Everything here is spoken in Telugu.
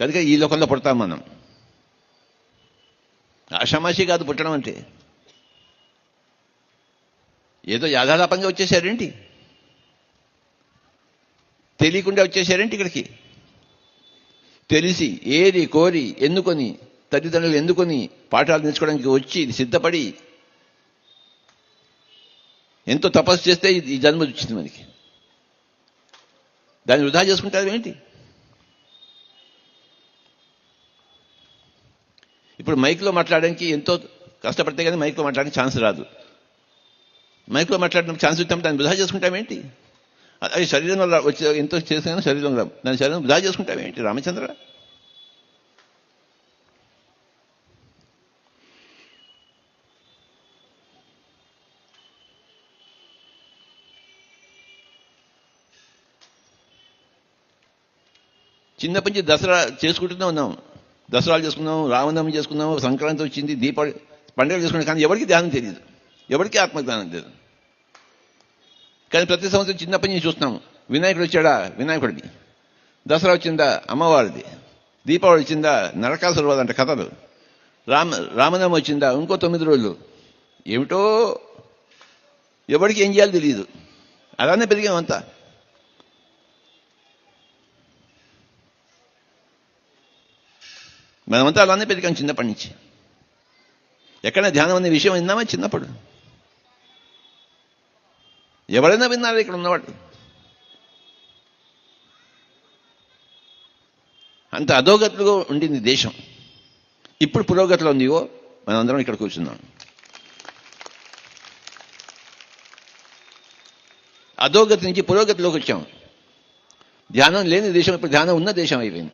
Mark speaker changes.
Speaker 1: కనుక ఈ లోకంలో పుడతాం మనం. ఆషామాషి కాదు పుట్టడం అంటే. ఏదో యాదాలాపంగా వచ్చేసారేంటి? తెలియకుండా వచ్చేసారేంటి ఇక్కడికి? తెలిసి ఏది కోరి ఎన్నుకొని తల్లిదండ్రులు ఎందుకొని పాఠాలు నేర్చుకోవడానికి వచ్చి సిద్ధపడి ఎంతో తపస్సు చేస్తే ఈ జన్మ వచ్చింది మనకి. దాన్ని వృధా చేసుకుంటారు ఏంటి ఇప్పుడు మైక్లో మాట్లాడడానికి ఎంతో కష్టపడితే కానీ మైక్లో మాట్లాడడానికి ఛాన్స్ రాదు. మైక్లో మాట్లాడడానికి ఛాన్స్ ఇస్తాం దాన్ని వృధా చేసుకుంటామేంటి అది శరీరంలో రా- వచ్చే ఎంతో చేసినా శరీరం రావు. దాని శరీరం వృధా చేసుకుంటామేంటి రామచంద్ర? చిన్నప్పటి నుంచి దసరా చేసుకుంటూనే ఉన్నాం. దసరాలు చేసుకున్నాం రామనవమి చేసుకున్నాం సంక్రాంతి వచ్చింది దీపావళి పండుగలు చేసుకున్నాం కానీ ఎవరికి ధ్యానం తెలియదు ఎవరికి ఆత్మజ్ఞానం తెలియదు కానీ ప్రతి సంవత్సరం చిన్నప్పటి నుంచి చూస్తున్నాం వినాయకుడు వచ్చాడా? వినాయకుడిది దసరా వచ్చిందా? అమ్మవారిది. దీపావళి వచ్చిందా? నరకాసురు అంట కథలు. రామ రామనవమి వచ్చిందా? ఇంకో తొమ్మిది రోజులు. ఏమిటో ఎవరికి ఏం చేయాలో తెలియదు అలానే పెరిగామంతా మనమంతా అలానే పెరిగాం చిన్నప్పటి నుంచి. ఎక్కడైనా ధ్యానం అనే విషయం విన్నామా? చిన్నప్పుడు. ఎవరైనా విన్నారు ఇక్కడ ఉన్నవాళ్ళు? అంత అధోగతిలో ఉండింది దేశం. ఇప్పుడు పురోగతిలో ఉందిగో మనందరం ఇక్కడ కూర్చున్నాం. అధోగతి నుంచి పురోగతిలోకి వచ్చాం. ధ్యానం లేని దేశం ఇప్పుడు ధ్యానం ఉన్న దేశం అయిపోయింది.